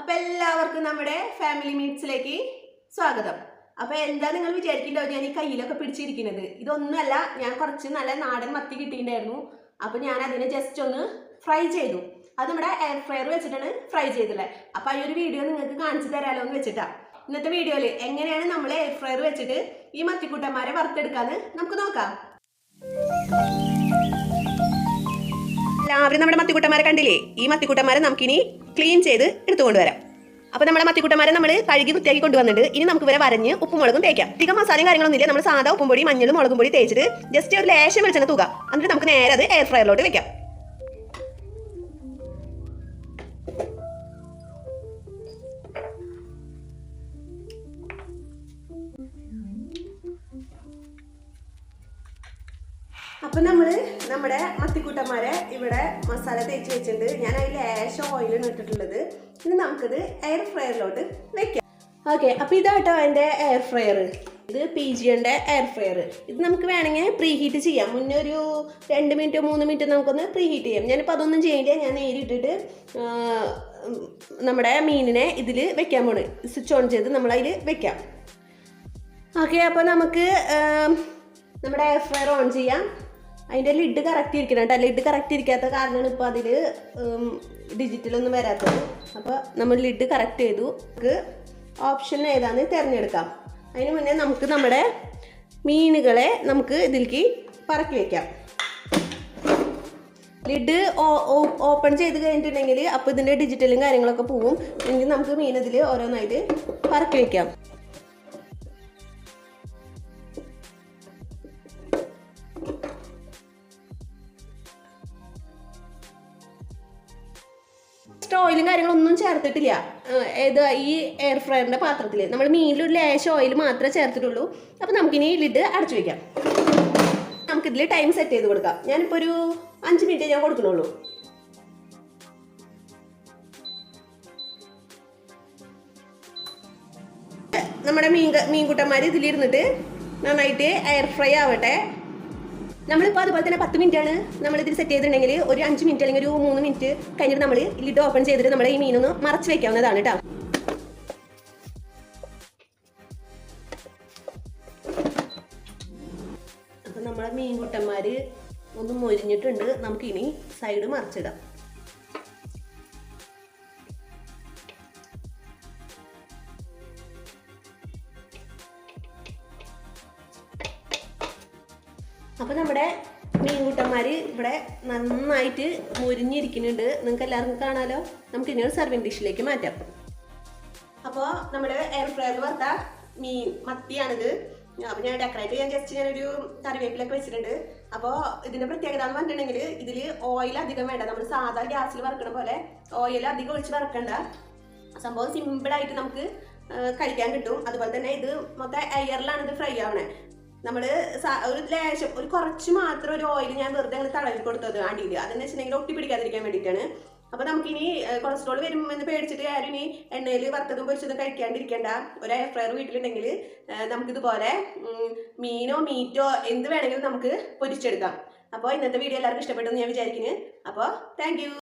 അപ്പൊ എല്ലാവർക്കും നമ്മുടെ ഫാമിലി മീറ്റ്സിലേക്ക് സ്വാഗതം. അപ്പൊ എന്താ നിങ്ങൾ വിചാരിക്കില്ലോ ഞാൻ ഈ കയ്യിലൊക്കെ പിടിച്ചിരിക്കുന്നത്. ഇതൊന്നുമല്ല ഞാൻ കുറച്ച് നല്ല നാടൻ മത്തി കിട്ടിയിട്ടുണ്ടായിരുന്നു. അപ്പൊ ഞാൻ അതിനെ ജസ്റ്റ് ഒന്ന് ഫ്രൈ ചെയ്തു. അത് നമ്മുടെ എയർ ഫ്രയർ വെച്ചിട്ടാണ് ഫ്രൈ ചെയ്തിട്ടുള്ളത് അപ്പൊ ഈ ഒരു വീഡിയോ നിങ്ങൾക്ക് കാണിച്ചു തരാലോ എന്ന് വെച്ചിട്ടാ. ഇന്നത്തെ വീഡിയോയിൽ എങ്ങനെയാണ് നമ്മൾ എയർ ഫ്രയർ വെച്ചിട്ട് ഈ മത്തിക്കൂട്ടന്മാരെ വറുത്തെടുക്കാന്ന് നമുക്ക് നോക്കാം. എല്ലാവരും നമ്മുടെ മത്തിക്കൂട്ടന്മാരെ കണ്ടില്ലേ? ഈ മത്തിക്കൂട്ടന്മാരെ നമുക്കിനി ക്ലീൻ ചെയ്ത് എടുത്തുകൊണ്ട് വരാം അപ്പോൾ നമ്മുടെ മത്തിക്കുട്ടന്മാരെ നമ്മൾ കഴുകി വൃത്തിയാക്കി കൊണ്ടുവന്നിട്ട് ഇനി നമുക്ക് ഇവരെ വരഞ്ഞ് ഉപ്പും മുളകും തേക്കാം. അധികം മസാലയും കാര്യങ്ങളൊന്നും ഇല്ല നമ്മൾ സാധാ ഉപ്പും പൊടി മഞ്ഞളും മുളകും പൊടി തേച്ചിട്ട് ജസ്റ്റ് ഒരു ലേശം വെളിച്ചെണ്ണ തൂക. എന്നിട്ട് നമുക്ക് നേരെ അത് എയർ ഫ്രയറിലോട്ട് വെക്കാം. അപ്പൊ നമ്മൾ നമ്മുടെ മത്തിക്കൂട്ടന്മാരെ ഇവിടെ മസാല തേച്ച് വെച്ചിട്ടുണ്ട്. ഞാൻ അതിൽ ലേശം ഓയിലാണ് ഇട്ടിട്ടുള്ളത്. ഇനി നമുക്കിത് എയർ ഫ്രയറിലോട്ട് വെക്കാം. ഓക്കെ അപ്പൊ ഇതാട്ടോ അതിന്റെ എയർ ഫ്രയർ ഇത് പി ജിയുടെ എയർ ഫ്രയർ ഇത് നമുക്ക് വേണമെങ്കിൽ പ്രീ ഹീറ്റ് ചെയ്യാം. മുന്നേ ഒരു രണ്ട് മിനിറ്റ് മൂന്ന് മിനിറ്റ് നമുക്കൊന്ന് പ്രീ ഹീറ്റ് ചെയ്യാം. ഞാനിപ്പോൾ അതൊന്നും ചെയ്യില്ല. ഞാൻ നേരിട്ടിട്ട് നമ്മുടെ മീനിനെ ഇതിൽ വെക്കാൻ പോണ്. സ്വിച്ച് ഓൺ ചെയ്ത് നമ്മളതിൽ വെക്കാം. ഓക്കെ അപ്പോൾ നമുക്ക് നമ്മുടെ എയർ ഫ്രയർ ഓൺ ചെയ്യാം. അതിന്റെ ലിഡ് കറക്റ്റ് ഇരിക്കണം കേട്ടോ. ലിഡ് കറക്റ്റ് ഇരിക്കാത്ത കാരണമാണ് ഇപ്പോൾ അതിൽ ഡിജിറ്റലൊന്നും വരാത്തത്. അപ്പോൾ നമ്മൾ ലിഡ് കറക്റ്റ് ചെയ്തു. നമുക്ക് ഓപ്ഷൻ ഏതാന്ന് തിരഞ്ഞെടുക്കാം. അതിന് മുന്നേ നമുക്ക് നമ്മുടെ മീനുകളെ നമുക്ക് ഇതിലേക്ക് പറക്കി വയ്ക്കാം ലിഡ് ഓപ്പൺ ചെയ്ത് കഴിഞ്ഞിട്ടുണ്ടെങ്കിൽ അപ്പോൾ ഇതിന്റെ ഡിജിറ്റലും കാര്യങ്ങളൊക്കെ പോവും. എങ്കിൽ നമുക്ക് മീൻ ഇതിൽ ഓരോന്നായിട്ട് പറക്കി വയ്ക്കാം ഓയിലും കാര്യങ്ങളൊന്നും ചേർത്തിട്ടില്ല. ഏത് ഈ എയർ ഫ്രയറിന്റെ പാത്രത്തിൽ നമ്മൾ മീനിൽ ഒരു ലേശം ഓയിൽ മാത്രമേ ചേർത്തിട്ടുള്ളൂ. അപ്പോൾ നമുക്കിനി ലിഡ് അടച്ചു വയ്ക്കാം നമുക്കിതിൽ ടൈം സെറ്റ് ചെയ്ത് കൊടുക്കാം. ഞാനിപ്പോൾ ഒരു അഞ്ച് മിനിറ്റ് ഞാൻ കൊടുക്കണുള്ളൂ. നമ്മുടെ മീൻ മീൻകുട്ടന്മാർ ഇതിലിരുന്നിട്ട് നന്നായിട്ട് എയർ ഫ്രൈ ആവട്ടെ. നമ്മളിപ്പോൾ അതുപോലെ തന്നെ പത്ത് മിനിറ്റ് ആണ് നമ്മൾ ഇതിൽ സെറ്റ് ചെയ്തിട്ടുണ്ടെങ്കിൽ ഒരു അഞ്ച് മിനിറ്റ് അല്ലെങ്കിൽ ഒരു മൂന്ന് മിനിറ്റ് കഴിഞ്ഞിട്ട് നമ്മൾ ലിഡ് ഓപ്പൺ ചെയ്തിട്ട് നമ്മൾ ഈ മീനൊന്ന് മറച്ച് വെക്കാവുന്നതാണ് കേട്ടോ അപ്പം നമ്മളെ മീൻകുട്ടന്മാർ ഒന്ന് മൊരിഞ്ഞിട്ടുണ്ട്. നമുക്കിനി സൈഡ് മറിച്ചിടാം. അപ്പോൾ നമ്മുടെ മീൻകൂട്ടന്മാർ ഇവിടെ നന്നായിട്ട് മുരിഞ്ഞിരിക്കുന്നുണ്ട്. നിങ്ങൾക്ക് എല്ലാവർക്കും കാണാലോ? നമുക്ക് ഇനി ഒരു സർവിങ് ഡിഷിലേക്ക് മാറ്റാം. അപ്പോൾ നമ്മുടെ എയർ ഫ്രയറിൽ വറുത്ത മീൻ മത്തിയാണിത്. അപ്പോൾ ഞാൻ ഡെക്കറേറ്റ് ചെയ്യാൻ ജസ്റ്റ് ഞാനൊരു കറിവേപ്പിലൊക്കെ വെച്ചിട്ടുണ്ട്. അപ്പോൾ ഇതിന്റെ പ്രത്യേകത എന്ന് പറഞ്ഞിട്ടുണ്ടെങ്കിൽ ഇതിൽ ഓയിൽ അധികം വേണ്ട. നമ്മൾ സാധാ ഗ്യാസിൽ വറുക്കണ പോലെ ഓയിൽ അധികം ഒഴിച്ച് വറുക്കണ്ട. സംഭവം സിമ്പിളായിട്ട് നമുക്ക് കഴിക്കാൻ കിട്ടും. അതുപോലെ തന്നെ ഇത് മൊത്തം എയറിലാണ് ഇത് ഫ്രൈ ആവണേ. നമ്മൾ സ- ഒരു ലേശം ഒരു കുറച്ച് മാത്രം ഒരു ഓയിൽ ഞാൻ വെറുതെ അങ്ങനെ തടവി കൊടുത്തത് അടിയിൽ. അതെന്ന് വെച്ചിട്ടുണ്ടെങ്കിൽ ഒട്ടി പിടിക്കാതിരിക്കാൻ വേണ്ടിയിട്ടാണ്. അപ്പൊ നമുക്കിനി കൊളസ്ട്രോൾ വരും എന്ന് പേടിച്ചിട്ട് ആരും ഇനി എണ്ണയിൽ വറുത്തതും പൊരിച്ചതും കഴിക്കാണ്ടിരിക്കേണ്ട. ഒരു എയർ ഫ്രയർ വീട്ടിലുണ്ടെങ്കിൽ നമുക്കിതുപോലെ മീനോ മീറ്റോ എന്ത് വേണമെങ്കിലും നമുക്ക് പൊരിച്ചെടുക്കാം. അപ്പോൾ ഇന്നത്തെ വീഡിയോ എല്ലാവർക്കും ഇഷ്ടപ്പെട്ടെന്ന് ഞാൻ വിചാരിക്കുന്നു. അപ്പോൾ താങ്ക്